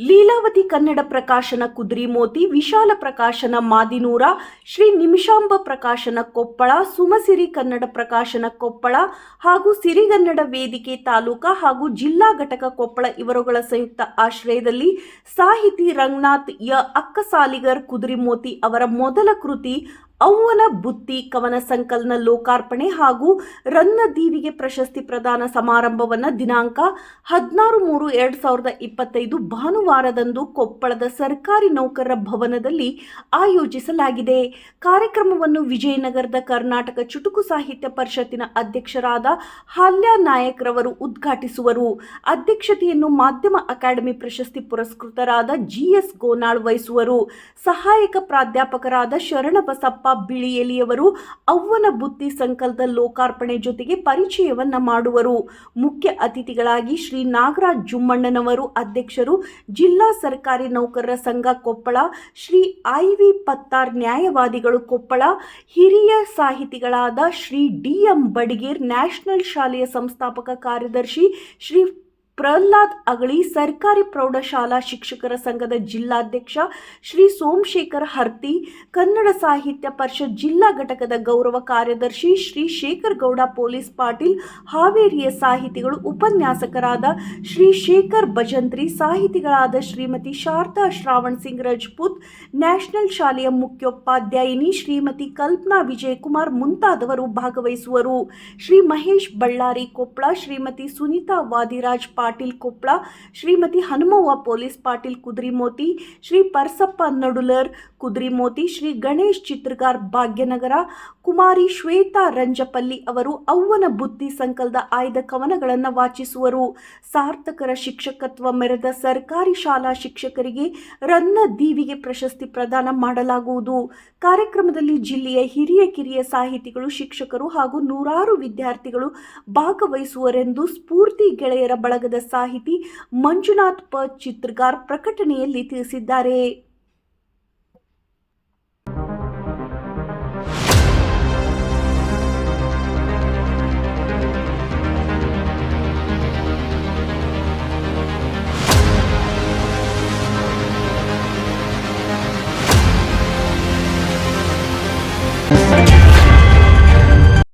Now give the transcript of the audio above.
ಲೀಲಾವತಿ ಕನ್ನಡ ಪ್ರಕಾಶನ ಕುದ್ರಿಮೋತಿ ವಿಶಾಲ ಪ್ರಕಾಶನ ಮಾದಿನೂರ, ಶ್ರೀ ನಿಮಿಷಾಂಬ ಪ್ರಕಾಶನ ಕೊಪ್ಪಳ, ಸುಮಸಿರಿ ಕನ್ನಡ ಪ್ರಕಾಶನ ಕೊಪ್ಪಳ ಹಾಗೂ ಸಿರಿಗನ್ನಡ ವೇದಿಕೆ ತಾಲೂಕಾ ಹಾಗೂ ಜಿಲ್ಲಾ ಘಟಕ ಕೊಪ್ಪಳ ಇವರುಗಳ ಸಂಯುಕ್ತ ಆಶ್ರಯದಲ್ಲಿ ಸಾಹಿತಿ ರಂಗನಾಥ್ ಯ ಅಕ್ಕಸಾಲಿಗರ್ ಕುದ್ರಿಮೋತಿ ಅವರ ಮೊದಲ ಕೃತಿ ಅವ್ವನ ಬುತ್ತಿ ಕವನ ಸಂಕಲನ, ಲೋಕಾರ್ಪಣೆ ಹಾಗೂ ರನ್ನ ದೀವಿಗೆ ಪ್ರಶಸ್ತಿ ಪ್ರದಾನ ಸಮಾರಂಭವನ್ನು ದಿನಾಂಕ ಹದಿನಾರು ಮೂರು ಎರಡು ಸಾವಿರದ ಇಪ್ಪತ್ತೈದು ಭಾನುವಾರದಂದು ಕೊಪ್ಪಳದ ಸರ್ಕಾರಿ ನೌಕರರ ಭವನದಲ್ಲಿ ಆಯೋಜಿಸಲಾಗಿದೆ. ಕಾರ್ಯಕ್ರಮವನ್ನು ವಿಜಯನಗರದ ಕರ್ನಾಟಕ ಚುಟುಕು ಸಾಹಿತ್ಯ ಪರಿಷತ್ತಿನ ಅಧ್ಯಕ್ಷರಾದ ಹಾಲ್ಯ ನಾಯಕ್ ರವರು ಉದ್ಘಾಟಿಸುವರು. ಅಧ್ಯಕ್ಷತೆಯನ್ನು ಮಾಧ್ಯಮ ಅಕಾಡೆಮಿ ಪ್ರಶಸ್ತಿ ಪುರಸ್ಕೃತರಾದ ಜಿಎಸ್ ಗೋನಾಳ್ ವಹಿಸುವರು. ಸಹಾಯಕ ಪ್ರಾಧ್ಯಾಪಕರಾದ ಶರಣಬಸಪ್ಪ ಬಿಳಿಯಲಿಯವರು ಅವ್ವನ ಬುತ್ತಿ ಸಂಕಲ್ಪದ ಲೋಕಾರ್ಪಣೆ ಜೊತೆಗೆ ಪರಿಚಯವನ್ನ ಮಾಡುವರು. ಮುಖ್ಯ ಅತಿಥಿಗಳಾಗಿ ಶ್ರೀ ನಾಗರಾಜ್ ಜುಮ್ಮಣ್ಣನವರು, ಅಧ್ಯಕ್ಷರು ಜಿಲ್ಲಾ ಸರ್ಕಾರಿ ನೌಕರರ ಸಂಘ ಕೊಪ್ಪಳ, ಶ್ರೀ ಐ ವಿ ಪತ್ತಾರ್ ನ್ಯಾಯವಾದಿಗಳು ಕೊಪ್ಪಳ, ಹಿರಿಯ ಸಾಹಿತಿಗಳಾದ Shri D M Badiger national ಶಾಲೆಯ ಸಂಸ್ಥಾಪಕ ಕಾರ್ಯದರ್ಶಿ ಶ್ರೀ ಪ್ರಹ್ಲಾದ್ ಅಗಳಿ ಸರ್ಕಾರಿ ಪ್ರೌಢಶಾಲಾ ಶಿಕ್ಷಕರ ಸಂಘದ ಜಿಲ್ಲಾಧ್ಯಕ್ಷ ಶ್ರೀ ಸೋಮಶೇಖರ್ ಹರ್ತಿ, ಕನ್ನಡ ಸಾಹಿತ್ಯ ಪರಿಷತ್ ಜಿಲ್ಲಾ ಘಟಕದ ಗೌರವ ಕಾರ್ಯದರ್ಶಿ ಶ್ರೀ ಶೇಖರ್ ಗೌಡ, ಪೊಲೀಸ್ ಪಾಟೀಲ್, ಹಾವೇರಿಯ ಸಾಹಿತಿಗಳು, ಉಪನ್ಯಾಸಕರಾದ ಶ್ರೀ ಶೇಖರ್ ಭಜಂತ್ರಿ, ಸಾಹಿತಿಗಳಾದ ಶ್ರೀಮತಿ ಶಾರದಾ ಶ್ರಾವಣ್ ಸಿಂಗ್ ರಜಪೂತ್, ನ್ಯಾಷನಲ್ ಶಾಲೆಯ ಮುಖ್ಯೋಪಾಧ್ಯಾಯಿನಿ ಶ್ರೀಮತಿ ಕಲ್ಪನಾ ವಿಜಯಕುಮಾರ್ ಮುಂತಾದವರು ಭಾಗವಹಿಸುವರು. ಶ್ರೀ ಮಹೇಶ್ ಬಳ್ಳಾರಿ ಕೊಪ್ಪಳ ಶ್ರೀಮತಿ ಸುನೀತಾ ವಾದಿರಾಜ್ ಪಾಟೀಲ್ ಕೊಪ್ಪಳ ಶ್ರೀಮತಿ ಹನುಮವ್ವ ಪೊಲೀಸ್ ಪಾಟೀಲ್ ಕುದ್ರಿಮೋತಿ, ಶ್ರೀ ಪರ್ಸಪ್ಪ ನಡುಲರ್ ಕುದ್ರಿಮೋತಿ, ಶ್ರೀ ಗಣೇಶ್ ಚಿತ್ರಗಾರ್ ಭಾಗ್ಯನಗರ, ಕುಮಾರಿ ಶ್ವೇತಾ ರಂಜಪಲ್ಲಿ ಅವರು ಅವ್ವನ ಬುದ್ಧಿ ಸಂಕಲದ ಆಯ್ದ ಕವನಗಳನ್ನು ವಾಚಿಸುವರು. ಸಾರ್ಥಕರ ಶಿಕ್ಷಕತ್ವ ಮೆರೆದ ಸರ್ಕಾರಿ ಶಾಲಾ ಶಿಕ್ಷಕರಿಗೆ ರನ್ನ ದೀವಿಗೆ ಪ್ರಶಸ್ತಿ ಪ್ರದಾನ ಮಾಡಲಾಗುವುದು. ಕಾರ್ಯಕ್ರಮದಲ್ಲಿ ಜಿಲ್ಲೆಯ ಹಿರಿಯ ಕಿರಿಯ ಸಾಹಿತಿಗಳು, ಶಿಕ್ಷಕರು ಹಾಗೂ ನೂರಾರು ವಿದ್ಯಾರ್ಥಿಗಳು ಭಾಗವಹಿಸುವರೆಂದು ಸ್ಫೂರ್ತಿ ಗೆಳೆಯರ ಬಳಗದ ಸಾಹಿತಿ ಮಂಜುನಾಥ್ ಪ ಚಿತ್ರಗಾರ್ ಪ್ರಕಟಣೆಯಲ್ಲಿ ತಿಳಿಸಿದ್ದಾರೆ.